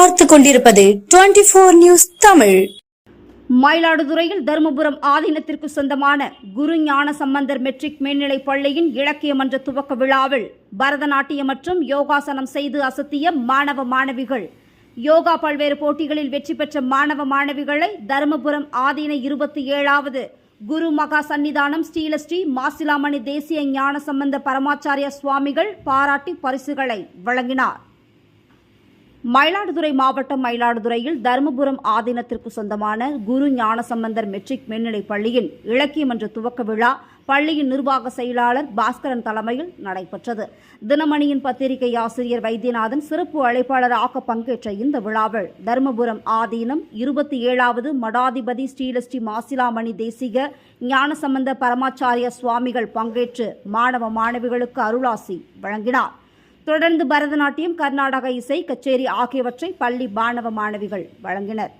பார்த்து கொண்டிருப்பது twenty four news Tamil. மயிலாடுதுறையில் தருமபுரம் ஆதீனத்திற்கு சொந்தமான குரு ஞான சம்பந்தர் மெட்ரிக் மேல்நிலைப் பள்ளியின் இலக்கிய மன்ற துவக்க விழாவில் பரதநாட்டியம் மற்றும் யோகாசனம் செய்து அசத்திய மாணவ மாணவிகள். யோகா பல்வேறு போட்டிகளில் வெற்றி பெற்ற மாணவ மாணவிகளை தருமபுரம் ஆதீன இருபத்தி ஏழாவது குரு மகா சன்னிதானம் ஸ்ரீலஸ்ரீ மாசிலாமணி தேசிய ஞான சம்பந்த பரமாச்சாரிய சுவாமிகள் பாராட்டி பரிசுகளை வழங்கினார். மயிலாடுதுறை மாவட்டம் மயிலாடுதுறையில் தருமபுரம் ஆதீனத்திற்கு சொந்தமான குரு ஞானசம்பந்தர் மெட்ரிக் மேல்நிலைப் பள்ளியின் இலக்கியமன்ற துவக்க விழா பள்ளியின் நிர்வாக செயலாளர் பாஸ்கரன் தலைமையில் நடைபெற்றது. தினமணியின் பத்திரிகை ஆசிரியர் வைத்தியநாதன் சிறப்பு அழைப்பாளராக பங்கேற்ற இந்த விழாவில் தருமபுரம் ஆதீனம் இருபத்தி ஏழாவது மடாதிபதி ஸ்ரீலஸ்ரீ மாசிலாமணி தேசிக ஞானசம்பந்த பரமாச்சாரிய சுவாமிகள் பங்கேற்று மாணவ மாணவிகளுக்கு அருளாசி வழங்கினார். தொடர்ந்து பரதநாட்டியம் கர்நாடக இசை கச்சேரி ஆகியவற்றை பள்ளி மாணவ மாணவிகள் வழங்கினர்.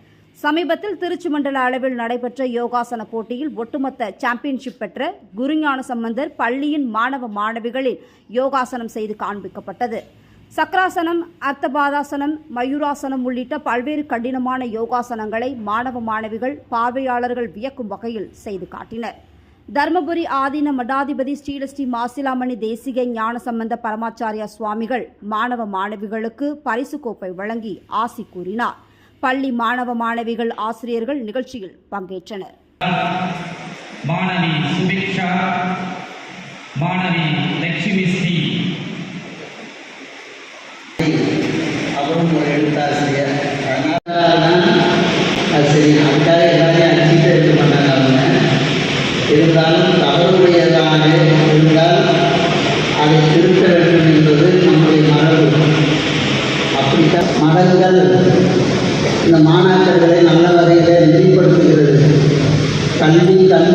சமீபத்தில் திருச்சி மண்டல அளவில் நடைபெற்ற யோகாசன போட்டியில் ஒட்டுமொத்த சாம்பியன்ஷிப் பெற்ற குருஞான சம்பந்தர் பள்ளியின் மாணவ மாணவிகளில் யோகாசனம் செய்து காண்பிக்கப்பட்டது. சக்கராசனம் அர்த்தபாதாசனம் மயூராசனம் உள்ளிட்ட பல்வேறு கடினமான யோகாசனங்களை மாணவ மாணவிகள் பார்வையாளர்கள் வியக்கும் வகையில் செய்து காட்டினர். தர்மபுரி ஆதீன மடாதிபதி ஸ்ரீலஸ்ரீ மாசிலாமணி தேசிக ஞான சம்பந்த பரமாச்சாரியா சுவாமிகள் மாணவ மாணவிகளுக்கு பரிசு கோப்பை வழங்கி ஆசி கூறினார். பள்ளி மாணவ மாணவிகள் ஆசிரியர்கள் நிகழ்ச்சியில் பங்கேற்றனர். மாணவி சுபிக்ஷா மாணவி லட்சுமி ஸ்ரீ. அவரும் ஒரு எழுத்தாசிரியர். இருந்தாலும் தவறுடையதாக இருந்தால் அதை திருத்த வேண்டும் என்பது நம்முடைய மரபு. அப்படித்தான் மடங்கள் இந்த மாணாக்கர்களை நல்ல வகையில் நெறிப்படுத்துகிறது கல்வி கல்வி